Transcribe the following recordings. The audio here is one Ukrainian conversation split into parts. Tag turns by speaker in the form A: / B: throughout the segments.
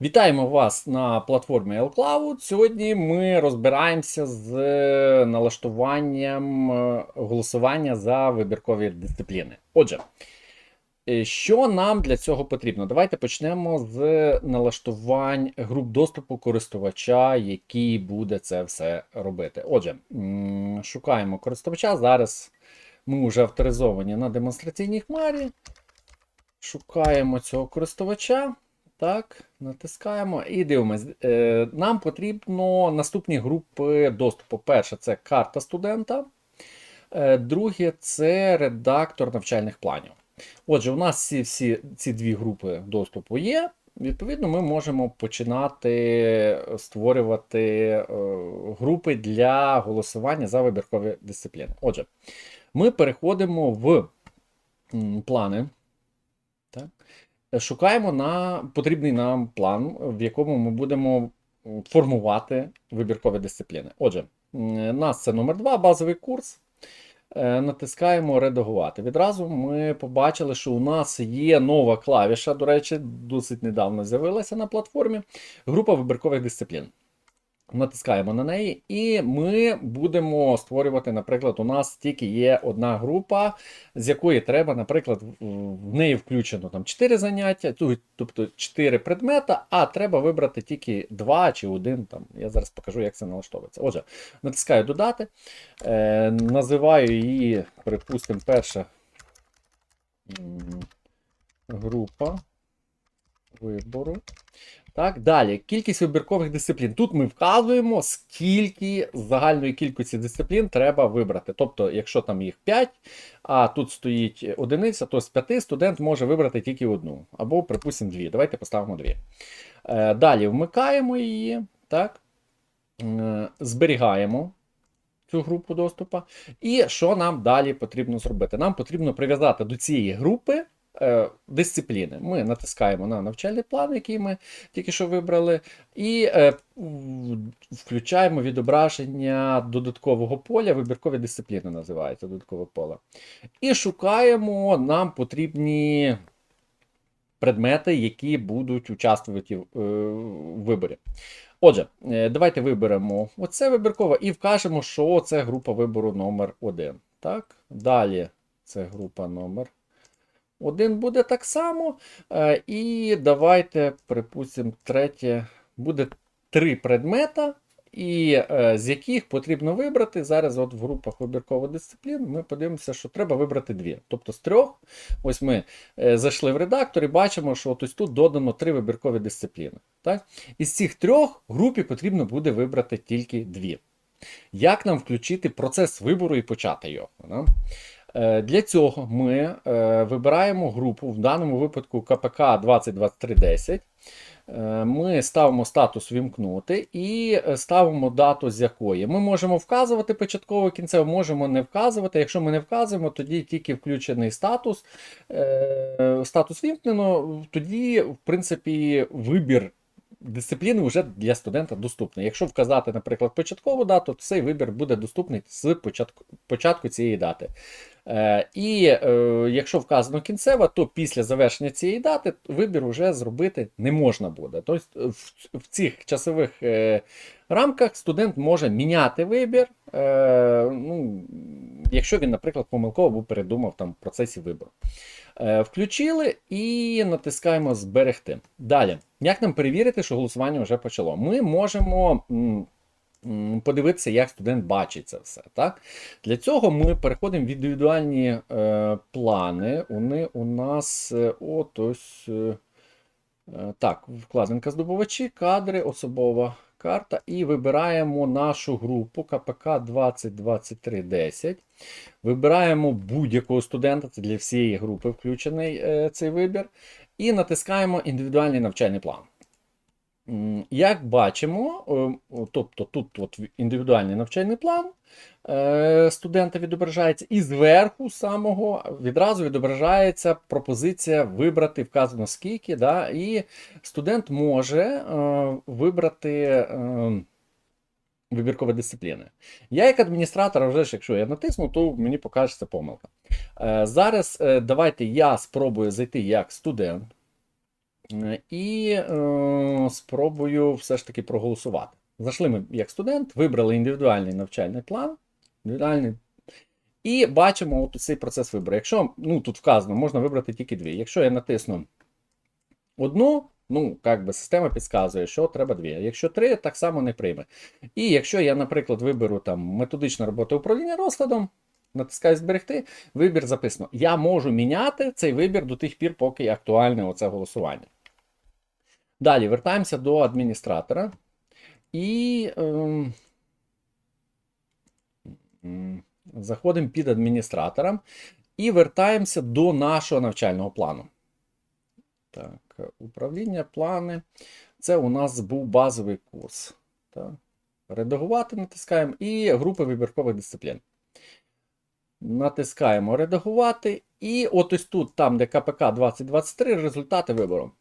A: Вітаємо вас на платформі LCloud. Сьогодні ми розбираємося з налаштуванням е, голосування за вибіркові дисципліни. Отже, е, що нам для цього потрібно? Давайте почнемо з налаштувань груп доступу користувача, який буде це все робити. Отже, шукаємо користувача. Зараз ми вже авторизовані на демонстраційній хмарі. Шукаємо цього користувача. Так, натискаємо і дивимось. Е, Нам потрібно наступні групи доступу. Перше це карта студента. Е, Друге це редактор навчальних планів. Отже, у нас всі, всі ці дві групи доступу є. Відповідно, ми можемо починати створювати е, групи для голосування за вибіркові дисципліни. Отже, ми переходимо в плани. Так. Шукаємо на потрібний нам план, в якому ми будемо формувати вибіркові дисципліни. Отже, нас це номер 2 базовий курс. Е, Натискаємо редагувати. Відразу ми побачили, що у нас є нова клавіша, до речі, досить недавно з'явилася на платформі. Група вибіркових дисциплін. Натискаємо на неї, і ми будемо створювати, наприклад, у нас тільки є одна група, з якої треба, наприклад, в- неї включено там 4 заняття, тобто 4 предмета, а треба вибрати тільки 2 чи 1. Там. Я зараз покажу, як це налаштовується. Отже, натискаю додати, е, називаю її, припустимо, перша група вибору. Так, далі, кількість вибіркових дисциплін. Тут ми вказуємо, скільки загальної кількості дисциплін треба вибрати. Тобто, якщо там їх 5, а тут стоїть одиниця, то з 5 студент може вибрати тільки одну. Або, припустимо, дві. Давайте поставимо дві. Е, Далі вмикаємо її, так, е, зберігаємо цю групу доступу. І що нам далі потрібно зробити? Нам потрібно прив'язати до цієї групи дисципліни. Ми натискаємо на навчальний план, який ми тільки що вибрали, і е, включаємо відображення додаткового поля, вибіркові дисципліни називається додаткове поле. І шукаємо нам потрібні предмети, які будуть участвувати в е, виборі. Отже, е, давайте виберемо оце вибіркове і вкажемо, що це група вибору номер 1. Так? Далі це група номер 1 буде так само. Е, І давайте, припустимо, третє буде три предмета, і е, з яких потрібно вибрати. Зараз, от в групах вибіркових дисциплін, ми подивимося, що треба вибрати дві. Тобто з трьох, ось ми е, зайшли в редактор і бачимо, що ось тут додано три вибіркові дисципліни. Так? Із цих трьох групі потрібно буде вибрати тільки дві. Як нам включити процес вибору і почати його? Е, Для цього ми е, вибираємо групу, в даному випадку КПК 202310. Е, Ми ставимо статус вімкнути і ставимо дату, з якої. Ми можемо вказувати початково кінцево, можемо не вказувати. Якщо ми не вказуємо, тоді тільки включений статус. Статус вімкнено, тоді, в принципі, вибір дисципліни вже для студента доступний. Якщо вказати, наприклад, початкову дату, то цей вибір буде доступний з початку, початку цієї дати. Е, і е, якщо вказано кінцева, то після завершення цієї дати вибір вже зробити не можна буде. Тобто в, в цих часових е, рамках студент може міняти вибір, е, ну, якщо він, наприклад, помилково передумав там в процесі вибору. Е, Включили і натискаємо зберегти. Далі, як нам перевірити, що голосування вже почало? Ми можемо подивитися, як студент бачить це все. Так? Для цього ми переходимо в індивідуальні е, плани. Вони у нас е, от ось. Е, е, так, вкладинка здобувачі, кадри, особова карта. І вибираємо нашу групу КПК 202310. Вибираємо будь-якого студента, це для всієї групи включений е, цей вибір. І натискаємо індивідуальний навчальний план. Як бачимо, е, тобто тут от індивідуальний навчальний план е, студента відображається, і зверху самого відразу відображається пропозиція вибрати вказано скільки, да, і студент може е, вибрати. Вибіркові дисципліни. Я, як адміністратор, вже ж, якщо я натисну, то мені покажеться помилка. Зараз давайте я спробую зайти як студент. Е, І е, спробую все ж таки проголосувати. Зайшли ми як студент, вибрали індивідуальний навчальний план, індивідуальний. І бачимо от цей процес вибору. Якщо ну, тут вказано, можна вибрати тільки дві. Якщо я натисну одну, ну, як би система підказує, що треба дві. Якщо три, так само не прийме. І якщо я, наприклад, виберу там методична робота управління розкладом, натискаю зберегти, вибір записано. Я можу міняти цей вибір до тих пір, поки актуальне оце голосування. Далі вертаємося до адміністратора. І м, заходимо під адміністратором і вертаємося до нашого навчального плану. Так, управління, плани. Це у нас був базовий курс. Так. Редагувати натискаємо і групи вибіркових дисциплін. Натискаємо редагувати. І от ось тут, там, де КПК 2023, результати вибору.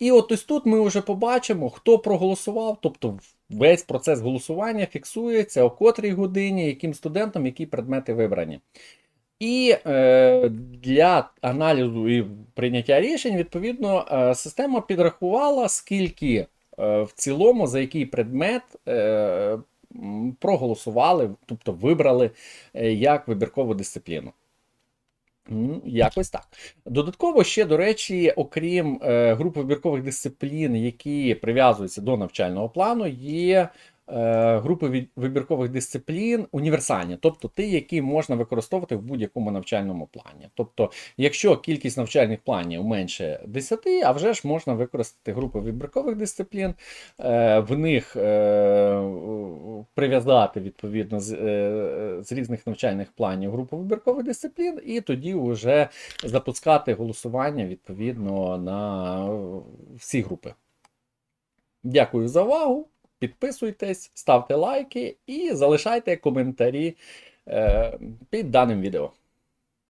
A: І от ось тут ми вже побачимо, хто проголосував, тобто весь процес голосування фіксується, о котрій годині, яким студентам, які предмети вибрані. І е, для аналізу і прийняття рішень, відповідно, е, система підрахувала, скільки е, в цілому за який предмет е, проголосували, тобто вибрали е, як вибіркову дисципліну. Якось так. Додатково ще, до речі, окрім е, групи вибіркових дисциплін, які прив'язуються до навчального плану, є групи вибіркових дисциплін універсальні, тобто ті, які можна використовувати в будь-якому навчальному плані. Тобто, якщо кількість навчальних планів менше 10, а вже ж можна використати групи вибіркових дисциплін, е, в них е, прив'язати відповідно з, е, різних навчальних планів групу вибіркових дисциплін, і тоді вже запускати голосування відповідно на е, всі групи. Дякую за увагу. Підписуйтесь, ставте лайки і залишайте коментарі е, під даним відео.